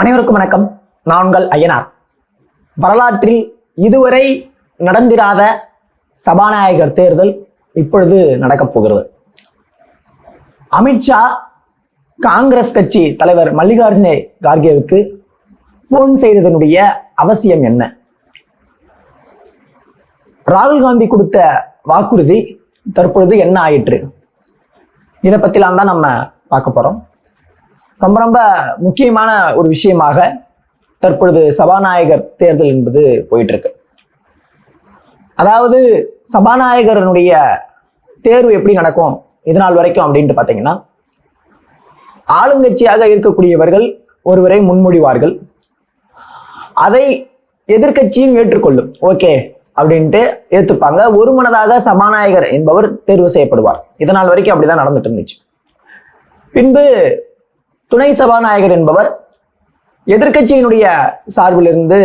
அனைவருக்கும் வணக்கம். நான் உங்கள் ஐயனார் வரலாற்றில் இதுவரை நடந்திராத சபாநாயகர் தேர்தல் இப்பொழுது நடக்கப் போகிறது. அமித்ஷா காங்கிரஸ் கட்சி தலைவர் மல்லிகார்ஜுனே கார்கேவுக்கு போன் செய்ததனுடைய அவசியம் என்ன? ராகுல் காந்தி கொடுத்த வாக்குறுதி தற்பொழுது என்ன ஆயிற்று? இதை பற்றிலாம் தான் நம்ம பார்க்க போறோம். ரொம்ப ரொம்ப முக்கியமான ஒரு விஷயமாக தற்பொழுது சபாநாயகர் தேர்தல் என்பது போயிட்டு இருக்கு அதாவது சபாநாயகரனுடைய தேர்வு எப்படி நடக்கும் இதனால் வரைக்கும் அப்படின்ட்டு பார்த்தீங்கன்னா ஆளுங்கட்சியாக இருக்கக்கூடியவர்கள் ஒருவரை முன்மொழிவார்கள். அதை எதிர்க்கட்சியும் ஏற்றுக்கொள்ளும். ஓகே அப்படின்ட்டு ஏற்றுப்பாங்க ஒருமனதாக சபாநாயகர் என்பவர் தேர்வு செய்யப்படுவார். இதனால் வரைக்கும் அப்படிதான் நடந்துட்டு இருந்துச்சு. பின்பு துணை சபாநாயகர் என்பவர் எதிர்க்கட்சியினுடைய சார்பிலிருந்து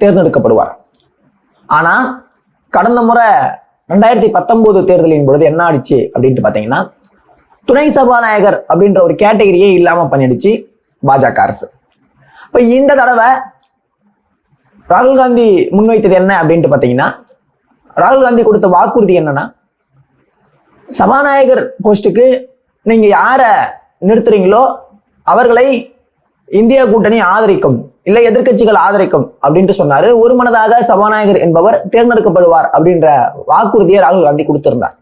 தேர்ந்தெடுக்கப்படுவார். ஆனால் கடந்த முறை ரெண்டாயிரத்தி பத்தொன்பது தேர்தலின் பொழுது என்ன ஆயிடுச்சு அப்படின்ட்டு பார்த்தீங்கன்னா துணை சபாநாயகர் அப்படின்ற ஒரு கேட்டகரியே இல்லாமல் பண்ணிடுச்சு பாஜக அரசு. இப்போ இந்த தடவை ராகுல் காந்தி முன்வைத்தது என்ன அப்படின்ட்டு பார்த்தீங்கன்னா ராகுல் காந்தி கொடுத்த வாக்குறுதி என்னன்னா சபாநாயகர் போஸ்ட்டுக்கு நீங்கள் யாரை நிறுத்துறீங்களோ அவர்களை இந்தியா கூட்டணி ஆதரிக்கும் இல்லை எதிர்க்கட்சிகள் ஆதரிக்கும் அப்படின்ட்டு சொன்னாரு. ஒரு மனதாக சபாநாயகர் என்பவர் தேர்ந்தெடுக்கப்படுவார் அப்படின்ற வாக்குறுதியை ராகுல் காந்தி கொடுத்திருந்தார்.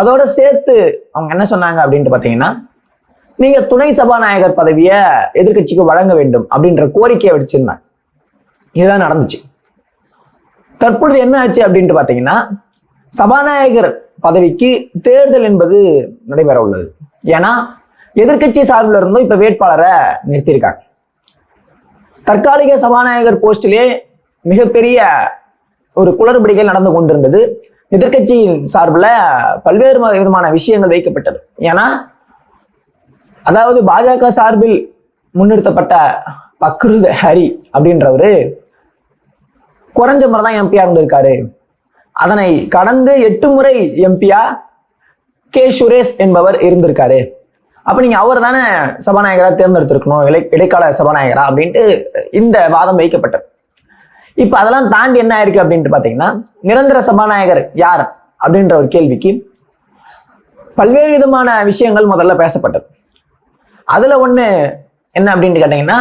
அதோட சேர்த்து அவங்க என்ன சொன்னாங்க அப்படின்ட்டு பார்த்தீங்கன்னா நீங்க துணை சபாநாயகர் பதவியை எதிர்க்கட்சிக்கு வழங்க வேண்டும் அப்படின்ற கோரிக்கையை வச்சிருந்தாங்க. இதுதான் நடந்துச்சு. தற்பொழுது என்ன ஆச்சு அப்படின்ட்டு பார்த்தீங்கன்னா சபாநாயகர் பதவிக்கு தேர்தல் என்பது நடைபெற உள்ளது. ஏன்னா எதிர்கட்சி சார்பில் இருந்தும் இப்ப வேட்பாளரை நிறுத்தியிருக்காங்க. தற்காலிக சபாநாயகர் போஸ்டிலே மிகப்பெரிய ஒரு குளறுபடிகள் நடந்து கொண்டிருந்தது. எதிர்கட்சியின் சார்பில் பல்வேறு விதமான விஷயங்கள் வைக்கப்பட்டது. ஏன்னா அதாவது பாஜக சார்பில் முன்னிறுத்தப்பட்ட பக்ருத் ஹரி அப்படின்றவரு குறைஞ்ச முறை தான் எம்பியா இருந்திருக்காரு. அதனை கடந்து எட்டு முறை எம்பியா கே சுரேஷ் என்பவர் இருந்திருக்காரு. அப்ப நீங்க அவர் தானே சபாநாயகரா தேர்ந்தெடுத்திருக்கணும் இடை இடைக்கால சபாநாயகரா அப்படின்ட்டு இந்த வாதம் வைக்கப்பட்டது. இப்ப அதெல்லாம் தாண்டி என்ன ஆயிருக்கு அப்படின்ட்டு பாத்தீங்கன்னா நிரந்தர சபாநாயகர் யார் அப்படின்ற ஒரு கேள்விக்கு பல்வேறு விதமான விஷயங்கள் முதல்ல பேசப்பட்டது. அதுல ஒண்ணு என்ன அப்படின்ட்டு கேட்டீங்கன்னா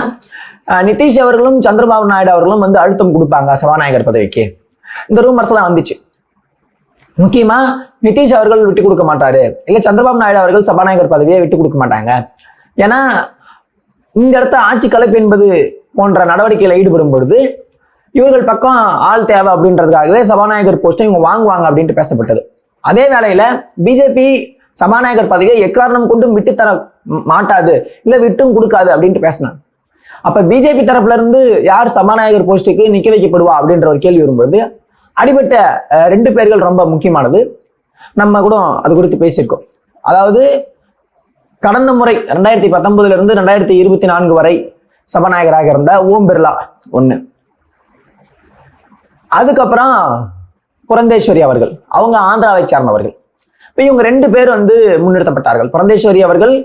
நிதிஷ் அவர்களும் சந்திரபாபு நாயுடு அவர்களும் வந்து அழுத்தம் கொடுப்பாங்க சபாநாயகர் பதவிக்கு. இந்த ரூமர்ஸ் எல்லாம் வந்துச்சு. முக்கியமா நிதிஷ் அவர்கள் விட்டு கொடுக்க மாட்டாரு. இல்ல சந்திரபாபு நாயுடு அவர்கள் சபாநாயகர் பதவியை விட்டு கொடுக்க மாட்டாங்க. ஏன்னா இந்த இடத்த ஆட்சி கலப்பு என்பது போன்ற நடவடிக்கையில் ஈடுபடும் பொழுது இவர்கள் பக்கம் ஆள் தேவை அப்படின்றதுக்காகவே சபாநாயகர் போஸ்ட்டை இவங்க வாங்குவாங்க அப்படின்ட்டு பேசப்பட்டது. அதே வேளையில பிஜேபி சபாநாயகர் பதவியை எக்காரணம் கொண்டும் விட்டு தர மாட்டாது இல்ல விட்டும் கொடுக்காது அப்படின்ட்டு பேசினாங்க. அப்ப பிஜேபி தரப்புல இருந்து யார் சபாநாயகர் போஸ்ட்டுக்கு நிக்க வைக்கப்படுவா அப்படின்ற ஒரு கேள்வி வரும்போது அடிபட்ட ரெண்டு பேர்கள் ரொம்ப முக்கியமானது. நம்ம கூட அது குறித்து பேசியிருக்கோம். அதாவது கடந்த முறை ரெண்டாயிரத்தி பத்தொன்பதுல இருந்து ரெண்டாயிரத்தி இருபத்தி நான்கு வரை சபாநாயகராக இருந்த ஓம் பிர்லா ஒண்ணு. அதுக்கப்புறம் புரந்தேஸ்வரி அவர்கள் அவங்க ஆந்திராவை சார்ந்தவர்கள். இப்போ இவங்க ரெண்டு பேர் வந்து முன்னிறுத்தப்பட்டார்கள். புரந்தேஸ்வரி அவர்கள்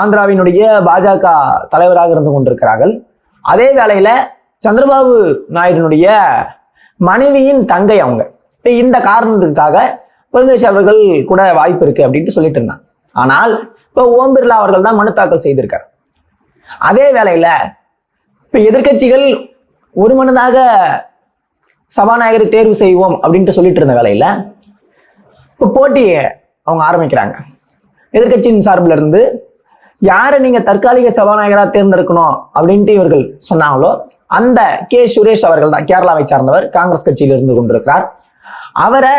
ஆந்திராவினுடைய பாஜக தலைவராக இருந்து கொண்டிருக்கிறார்கள். அதே வேளையில சந்திரபாபு நாயுடுனுடைய மனைவியின் தங்கை அவங்க. இப்போ இந்த காரணத்துக்காக புரந்தேஷ் அவர்கள் கூட வாய்ப்பு இருக்கு அப்படின்ட்டு சொல்லிட்டு இருந்தாங்க. ஆனால் இப்போ ஓம் பிர்லா அவர்கள் தான் மனு தாக்கல் செய்திருக்கார். அதே வேளையில் இப்போ எதிர்க்கட்சிகள் ஒரு மனதாக சபாநாயகரை தேர்வு செய்வோம் அப்படின்ட்டு சொல்லிட்டு இருந்த வேலையில் இப்போ போட்டியை அவங்க ஆரம்பிக்கிறாங்க. எதிர்க்கட்சியின் சார்பில் இருந்து யாரை நீங்கள் தற்காலிக சபாநாயகராக தேர்ந்தெடுக்கணும் அப்படின்ட்டு இவர்கள் சொன்னாங்களோ அந்த கே சுரேஷ் அவர்கள் தான் கேரளாவை சார்ந்தவர் காங்கிரஸ் கட்சியில் இருந்து கொண்டிருக்கிறார். அவரை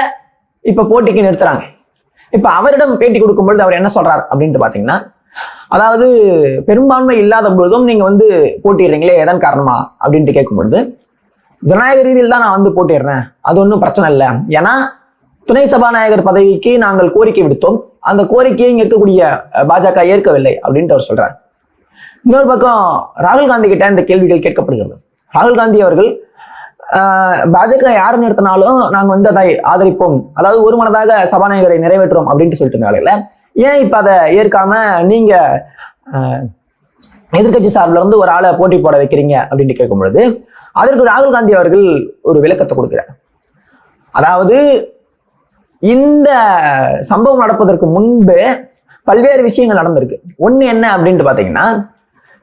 இப்ப போட்டிக்கு நிறுத்துறாங்க. இப்ப அவரிடம் பேட்டி கொடுக்கும் பொழுது அவர் என்ன சொல்றார் அப்படின்ட்டு பாத்தீங்கன்னா அதாவது பெரும்பான்மை இல்லாத பொழுதும் நீங்க வந்து போட்டிடுறீங்களே எதன் காரணமா அப்படின்ட்டு கேட்கும் பொழுது ஜனநாயக ரீதியில் தான் நான் வந்து போட்டிடுறேன் அது ஒன்றும் பிரச்சனை இல்லை. ஏன்னா துணை சபாநாயகர் பதவிக்கு நாங்கள் கோரிக்கை விடுத்தோம். அந்த கோரிக்கையை இங்க இருக்கக்கூடிய பாஜக ஏற்கவில்லை அப்படின்ட்டு அவர் சொல்றார். இன்னொரு பக்கம் ராகுல் காந்தி கிட்ட இந்த கேள்விகள் கேட்கப்படுகிறது. ராகுல் காந்தி அவர்கள் பாஜக யார் நிறுத்தினாலும் நாங்கள் வந்து அதை ஆதரிப்போம். அதாவது ஒரு மனதாக சபாநாயகரை நிறைவேற்றுவோம் அப்படின்ட்டு சொல்லிட்டு இருந்தாங்க ஏன் இப்போ அதை ஏற்காம நீங்க எதிர்கட்சி எதிர்க்கட்சி சார்பில் இருந்து ஒரு ஆளை போட்டி போட வைக்கிறீங்க அப்படின்ட்டு கேட்கும் பொழுது அதற்கு ராகுல் காந்தி அவர்கள் ஒரு விளக்கத்தை கொடுக்கிறார். அதாவது இந்த சம்பவம் நடப்பதற்கு முன்பு பல்வேறு விஷயங்கள் நடந்திருக்கு. ஒன்று என்ன அப்படின்ட்டு பார்த்தீங்கன்னா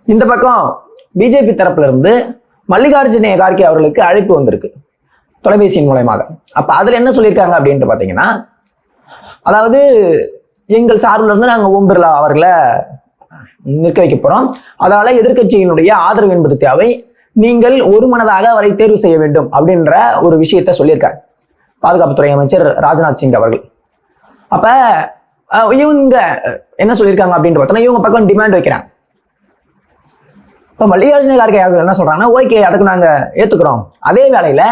இந்த பக்கம் பிஜேபி தரப்புல இருந்து மல்லிகார்ஜுன கார்கே அவர்களுக்கு அழைப்பு வந்திருக்கு தொலைபேசியின் மூலயமாக. அப்போ அதில் என்ன சொல்லியிருக்காங்க அப்படின்ட்டு பார்த்தீங்கன்னா அதாவது எங்கள் சார்பில் இருந்து நாங்கள் ஓம் பிர்லா அவர்களை நிற்க வைக்க போகிறோம் அதனால் எதிர்க்கட்சியினுடைய ஆதரவு என்பது தேவை. நீங்கள் ஒரு மனதாக அவரை தேர்வு செய்ய வேண்டும் அப்படின்ற ஒரு விஷயத்தை சொல்லியிருக்காங்க. பாதுகாப்புத்துறை அமைச்சர் ராஜ்நாத் சிங் அவர்கள். அப்போ இவங்க என்ன சொல்லியிருக்காங்க அப்படின்ட்டு பார்த்தோன்னா இவங்க பக்கம் டிமாண்ட் வைக்கிறாங்க. இப்போ மல்லிகார்ஜுன கார்கே அவர்கள் என்ன சொல்கிறாங்கன்னா ஓகே அதுக்கு நாங்கள் ஏற்றுக்கிறோம் அதே வேளையில்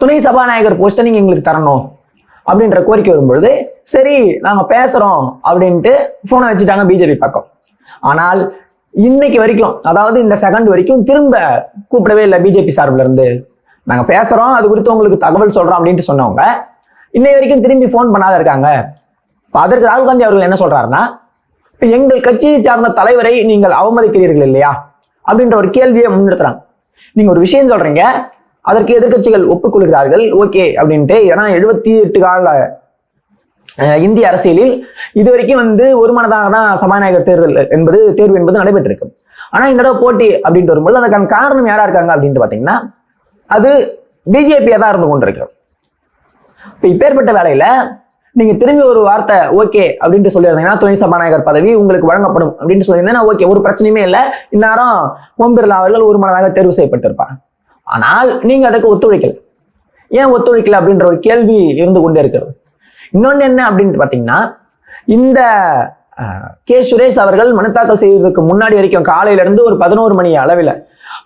துணை சபாநாயகர் போஸ்ட்டை நீங்கள் எங்களுக்கு தரணும். அப்படின்ற கோரிக்கை வரும்பொழுது சரி நாங்கள் பேசுகிறோம் அப்படின்ட்டு ஃபோனை வச்சுட்டாங்க பிஜேபி பக்கம். ஆனால் இன்னைக்கு வரைக்கும் அதாவது இந்த செகண்ட் வரைக்கும் திரும்ப கூப்பிடவே இல்லை பிஜேபி சார்பில் இருந்து. பேசுகிறோம் அது குறித்து உங்களுக்கு தகவல் சொல்கிறோம் அப்படின்ட்டு சொன்னவங்க இன்னை வரைக்கும் திரும்பி ஃபோன் பண்ணாத இருக்காங்க. இப்போ அதற்கு ராகுல் காந்தி அவர்கள் என்ன சொல்கிறாருன்னா இப்ப எங்கள் கட்சியை சார்ந்த தலைவரை நீங்கள் அவமதிக்கிறீர்கள் இல்லையா? அப்படின்ற ஒரு கேள்வியை முன்னிறுத்துறாங்க. நீங்க ஒரு விஷயம் சொல்றீங்க அதற்கு எதிர்க்கட்சிகள் ஒப்புக்கொள்கிறார்கள் ஓகே அப்படின்ட்டு. ஏன்னா எழுபத்தி எட்டு கால இந்திய அரசியலில் இது வரைக்கும் வந்து ஒருமனதாக தான் சபாநாயகர் தேர்தல் என்பது தேர்வு என்பது நடைபெற்றிருக்கு. ஆனா இந்த தடவை போட்டி அப்படின்ட்டு வரும்போது அதுக்கான காரணம் யாரா இருக்காங்க அப்படின்ட்டு பாத்தீங்கன்னா அது பிஜேபியா தான் இருந்து கொண்டிருக்கிறது. இப்போ இப்பேற்பட்ட வேலையில நீங்க திரும்பி ஒரு வார்த்தை ஓகே அப்படின்ட்டு சொல்லியிருந்தீங்கன்னா துணை சபாநாயகர் பதவி உங்களுக்கு வழங்கப்படும் அப்படின்னு சொல்லியிருந்தேன்னா ஓகே ஒரு பிரச்சனையுமே இல்லை. இந்நேரம் ஓம் பிர்லா அவர்கள் ஒரு மனதாக தேர்வு செய்யப்பட்டிருப்பார். ஆனால் நீங்க அதுக்கு ஒத்துழைக்கல. ஏன் ஒத்துழைக்கல அப்படின்ற ஒரு கேள்வி இருந்து கொண்டே இருக்கிறது. இன்னொன்று என்ன அப்படின்ட்டு பார்த்தீங்கன்னா இந்த கே. சுரேஷ் அவர்கள் மனு தாக்கல் செய்வதற்கு முன்னாடி வரைக்கும் காலையில இருந்து ஒரு பதினோரு மணி அளவில்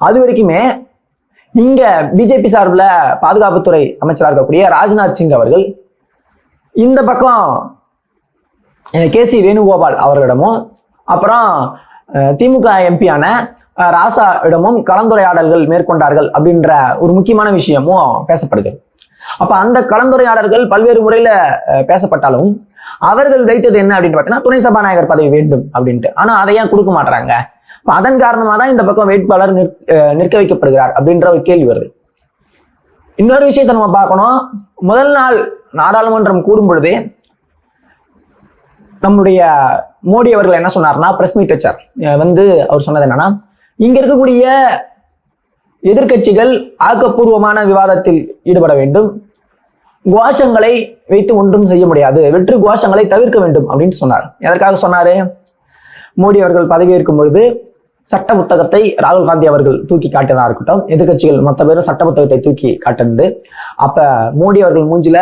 அது வரைக்குமே இங்க பிஜேபி சார்பில் பாதுகாப்புத்துறை அமைச்சராக இருக்கக்கூடிய ராஜ்நாத் சிங் அவர்கள் இந்த பக்கம் கே சி வேணுகோபால் அவர்களிடமும் அப்புறம் திமுக எம்பியான ராசா இடமும் கலந்துரையாடல்கள் மேற்கொண்டார்கள் அப்படின்ற ஒரு முக்கியமான விஷயமும் பேசப்படுது. அப்ப அந்த கலந்துரையாடல்கள் பல்வேறு முறையில பேசப்பட்டாலும் அவர்கள் வைத்தது என்ன அப்படின்னு பார்த்தீங்கன்னா துணை சபாநாயகர் பதவி வேண்டும் அப்படின்ட்டு. ஆனா அதை ஏன் கொடுக்க மாட்டாங்க அப்ப அதன் காரணமா தான் இந்த பக்கம் வேட்பாளர் நிற்- நிற்க வைக்கப்படுகிறார் அப்படின்ற ஒரு கேள்வி வருது. இன்னொரு விஷயத்தை நம்ம பார்க்கணும். முதல் நாள் நாடாளுமன்றம் கூடும் பொழுது நம்முடைய மோடி அவர்கள் என்ன சொன்னார்னா பிரஸ் மீட் வச்சார். வந்து அவர் சொன்னது என்னன்னா இங்க இருக்கக்கூடிய எதிர்க்கட்சிகள் ஆக்கப்பூர்வமான விவாதத்தில் ஈடுபட வேண்டும். கோஷங்களை வைத்து ஒன்றும் செய்ய முடியாது. வெற்று கோஷங்களை தவிர்க்க வேண்டும் அப்படின்னு சொன்னார். எதற்காக சொன்னாரு? மோடி அவர்கள் பதவியேற்கும் பொழுது சட்ட புத்தகத்தை ராகுல் காந்தி அவர்கள் தூக்கி காட்டியதாக இருக்கட்டும் எதிர்க்கட்சிகள் மொத்த பேரும் சட்ட புத்தகத்தை தூக்கி காட்டினது அப்போ மோடி அவர்கள் மூஞ்சில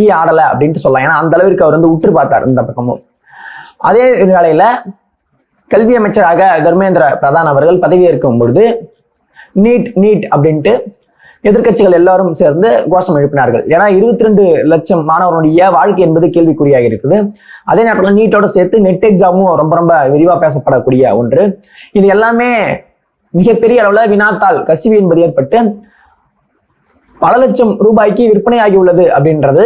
ஈ ஆடலை அப்படின்ட்டு சொல்லலாம். ஏன்னா அந்த அளவிற்கு அவர் வந்து உற்று பார்த்தார் இந்த பக்கமும். அதே வேளையில் கல்வி அமைச்சராக தர்மேந்திர பிரதான் அவர்கள் பதவியேற்கும் பொழுது நீட் நீட் அப்படின்ட்டு எதிர்க்கட்சிகள் எல்லாரும் சேர்ந்து கோஷம் எழுப்பினார்கள். ஏன்னா இருபத்தி ரெண்டு லட்சம் மாணவர்களுடைய வாழ்க்கை என்பது கேள்விக்குறியாக இருக்குது. அதே நேரத்தில் நீட்டோட சேர்த்து நெட் எக்ஸாமும் ரொம்ப ரொம்ப விரிவாக பேசப்படக்கூடிய ஒன்று. இது எல்லாமே மிகப்பெரிய அளவில் வினாத்தாள் கசிவு என்பது ஏற்பட்டு பல லட்சம் ரூபாய்க்கு விற்பனையாகி உள்ளது அப்படின்றது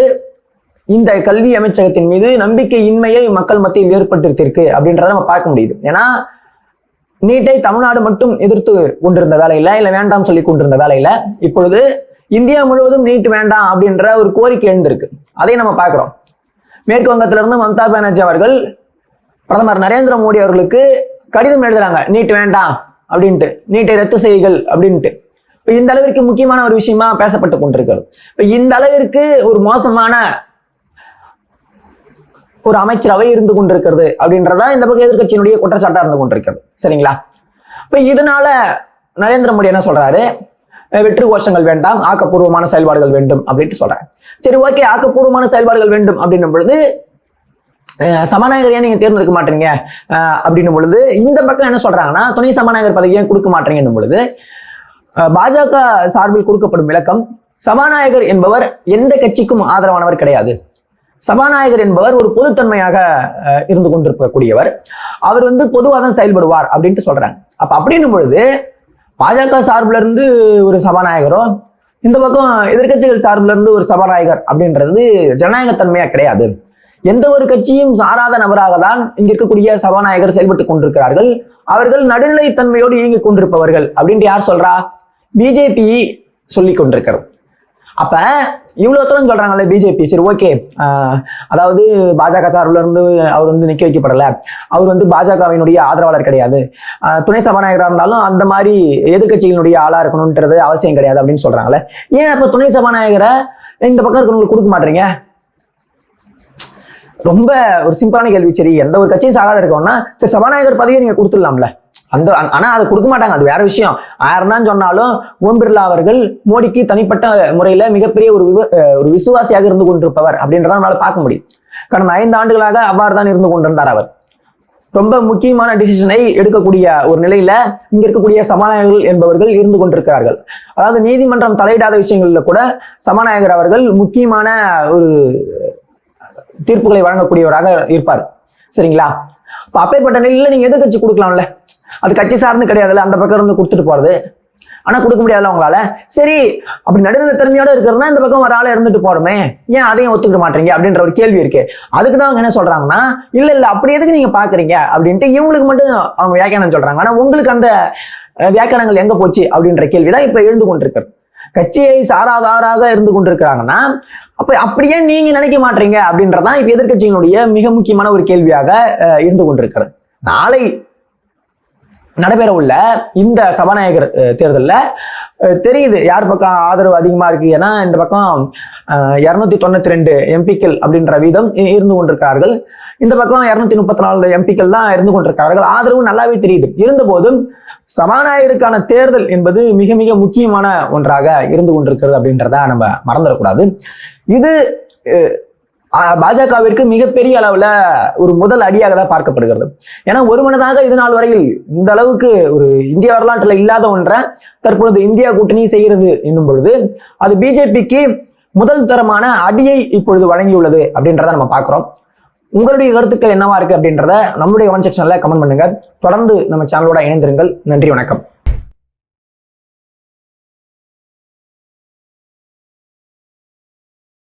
இந்த கல்வி அமைச்சகத்தின் மீது நம்பிக்கையின்மையை மக்கள் மத்தியில் ஏற்பட்டிருத்திருக்கு அப்படின்றத நம்ம பார்க்க முடியுது. ஏன்னா நீட்டை தமிழ்நாடு மட்டும் எதிர்த்து கொண்டிருந்த வேலையில இல்லை வேண்டாம் சொல்லி கொண்டிருந்த வேலையில இப்பொழுது இந்தியா முழுவதும் நீட் வேண்டாம் அப்படின்ற ஒரு கோரிக்கை எழுந்திருக்கு. அதை நம்ம பார்க்குறோம். மேற்கு வங்கத்திலிருந்து மம்தா பானர்ஜி அவர்கள் பிரதமர் நரேந்திர மோடி அவர்களுக்கு கடிதம் எழுதுறாங்க. நீட் வேண்டாம் அப்படின்ட்டு. நீட்டை ரத்து செய்யுங்கள் அப்படின்ட்டு. இப்போ இந்த அளவிற்கு முக்கியமான ஒரு விஷயமா பேசப்பட்டு கொண்டிருக்கிறது. இப்போ இந்த அளவிற்கு ஒரு மோசமான ஒரு அமைச்சரவை இருந்து கொண்டிருக்கிறது அப்படின்றதா இந்த பக்கம் எதிர்கட்சியினுடைய குற்றச்சாட்டா இருந்து கொண்டிருக்கிறது. சரிங்களா? இப்ப இதனால நரேந்திர மோடி என்ன சொல்றாரு? வெற்றி வெற்று கோஷங்கள் வேண்டாம் ஆக்கப்பூர்வமான செயல்பாடுகள் வேண்டும் அப்படின்ட்டு சொல்றாரு. சரி ஓகே ஆக்கப்பூர்வமான செயல்பாடுகள் வேண்டும் அப்படின்னும் பொழுது அஹ் சபாநாயகர் ஏன் நீங்க தேர்ந்தெடுக்க மாட்டீங்க? அப்படின்னும் பொழுது இந்த பக்கம் என்ன சொல்றாங்கன்னா துணை சபாநாயகர் பதவி ஏன் கொடுக்க மாட்டீங்கன்னும் பொழுது பாஜக சார்பில் கொடுக்கப்படும் விளக்கம் சபாநாயகர் என்பவர் எந்த கட்சிக்கும் ஆதரவானவர் கிடையாது. சபாநாயகர் என்பவர் ஒரு பொதுத்தன்மையாக அஹ், இருந்து கொண்டிருக்கக்கூடியவர். அவர் வந்து பொதுவாக தான் செயல்படுவார் அப்படின்ட்டு சொல்றாங்க. அப்ப அப்படின்னும் பொழுது பாஜக சார்பில் இருந்து ஒரு சபாநாயகரோ இந்த பக்கம் எதிர்க்கட்சிகள் சார்பில் இருந்து ஒரு சபாநாயகர் அப்படின்றது ஜனநாயகத்தன்மையா கிடையாது. எந்த ஒரு கட்சியும் சாராத நபராக தான் இங்க இருக்கக்கூடிய சபாநாயகர் செயல்பட்டு கொண்டிருக்கிறார்கள். அவர்கள் நடுநிலைத்தன்மையோடு இயங்கிக் கொண்டிருப்பவர்கள் அப்படின்ட்டு யார் சொல்றா? பிஜேபி சொல்லி கொண்டிருக்கிறது. அப்ப இவ்வளோ தூரம் சொல்றாங்கல்ல பிஜேபி சரி ஓகே அதாவது பாஜக சார்பில் இருந்து அவர் வந்து நிற்க வைக்கப்படல. அவர் வந்து பாஜகவினுடைய ஆதரவாளர் கிடையாது. ஆஹ் துணை சபாநாயகராக இருந்தாலும் அந்த மாதிரி எதிர்க்கட்சிகளுடைய ஆளா இருக்கணும்ன்றது அவசியம் கிடையாது அப்படின்னு சொல்கிறாங்களே ஏன் இப்போ துணை சபாநாயகரை இந்த பக்கம் இருக்கிறவங்களுக்கு கொடுக்க மாட்டீங்க? ரொம்ப ஒரு சிம்பிளான கேள்வி. சரி எந்த ஒரு கட்சியும் சாகாத இருக்கோம்னா சரி சபாநாயகர் பதவியை நீங்க கொடுத்துடலாம்ல. அந்த ஆனால் அதை கொடுக்க மாட்டாங்க. அது வேற விஷயம். ஆயிரம் தான் சொன்னாலும் ஓம் பிர்லா அவர்கள் மோடிக்கு தனிப்பட்ட முறையில் மிகப்பெரிய ஒரு விவ- ஒரு விசுவாசியாக இருந்து கொண்டிருப்பவர் அப்படின்றத நம்மளால் பார்க்க முடியும். கடந்த ஐந்து ஆண்டுகளாக அவ்வாறு தான் இருந்து கொண்டிருந்தார் அவர். ரொம்ப முக்கியமான டிசிஷனை எடுக்கக்கூடிய ஒரு நிலையில இங்க இருக்கக்கூடிய சபாநாயகர்கள் என்பவர்கள் இருந்து கொண்டிருக்கிறார்கள். அதாவது நீதிமன்றம் தலையிடாத விஷயங்கள்ல கூட சபாநாயகர் அவர்கள் முக்கியமான ஒரு தீர்ப்புகளை வழங்கக்கூடியவராக இருப்பார். சரிங்களா? இப்போ அப்பேற்பட்ட நிலையில் நீங்க எதிர்கட்சி கொடுக்கலாம்ல? அது கட்சி சார்ந்து கிடையாதுல்ல அந்த பக்கம் இருந்து கொடுத்துட்டு போறது. ஆனா கொடுக்க முடியாதுல உங்களால? சரி அப்படி நடுநிலை திறமையோட இருக்கிறதுனா இந்த பக்கம் ஒரு ஆளை இருந்துட்டு போறோமே. ஏன் அதையும் ஒத்துக்க மாட்டீங்க? அப்படின்ற ஒரு கேள்வி இருக்கு. அதுக்கு தான் அவங்க என்ன சொல்றாங்கன்னா இல்ல இல்ல அப்படி எதுக்கு நீங்க பாக்குறீங்க? அப்படின்ட்டு இவங்களுக்கு மட்டும் அவங்க வியாக்கியானம் சொல்றாங்க. ஆனா உங்களுக்கு அந்த வியாக்கியானங்கள் எங்க போச்சு? அப்படின்ற கேள்விதான் இப்ப எழுந்து கொண்டிருக்கிறது. கட்சியை சாராதாராக இருந்து கொண்டிருக்கிறாங்கன்னா அப்ப அப்படியே நீங்க நினைக்க மாட்டீங்க அப்படின்றதான் இப்ப எதிர்கட்சிகளுடைய மிக முக்கியமான ஒரு கேள்வியாக இருந்து கொண்டிருக்கிறது. நாளை நடைபெற உள்ள இந்த சபாநாயகர் தேர்தலில் தெரியுது யார் பக்கம் ஆதரவு அதிகமா இருக்கு ஏன்னா இந்த பக்கம் இரநூத்தி தொண்ணூத்தி ரெண்டு எம்பிக்கள் அப்படின்ற வீதம் இருந்து கொண்டிருக்கிறார்கள் இந்த பக்கம் இரநூத்தி முப்பத்தி நாலு எம்பிக்கள் தான் இருந்து கொண்டிருக்கிறார்கள் ஆதரவு நல்லாவே தெரியுது. இருந்தபோதும் சபாநாயகருக்கான தேர்தல் என்பது மிக மிக முக்கியமான ஒன்றாக இருந்து கொண்டிருக்கிறது அப்படின்றத நம்ம மறந்துடக்கூடாது. இது பாஜகவிற்கு மிகப்பெரிய அளவுல ஒரு முதல் அடியாக தான் பார்க்கப்படுகிறது. ஏன்னா ஒரு மனதாக இது நாள் வரையில் இந்த அளவுக்கு ஒரு இந்திய வரலாற்றில் இல்லாத ஒன்றை தற்பொழுது இந்தியா கூட்டணி செய்கிறது என்னும் பொழுது அது பிஜேபிக்கு முதல் தரமான அடியை இப்பொழுது வழங்கியுள்ளது அப்படின்றத நம்ம பார்க்குறோம். உங்களுடைய கருத்துக்கள் என்னவா இருக்கு அப்படின்றத நம்மளுடைய கமெண்ட் செக்ஷன்ல கமெண்ட் பண்ணுங்க. தொடர்ந்து நம்ம சேனலோட இணைந்திருங்கள். நன்றி வணக்கம்.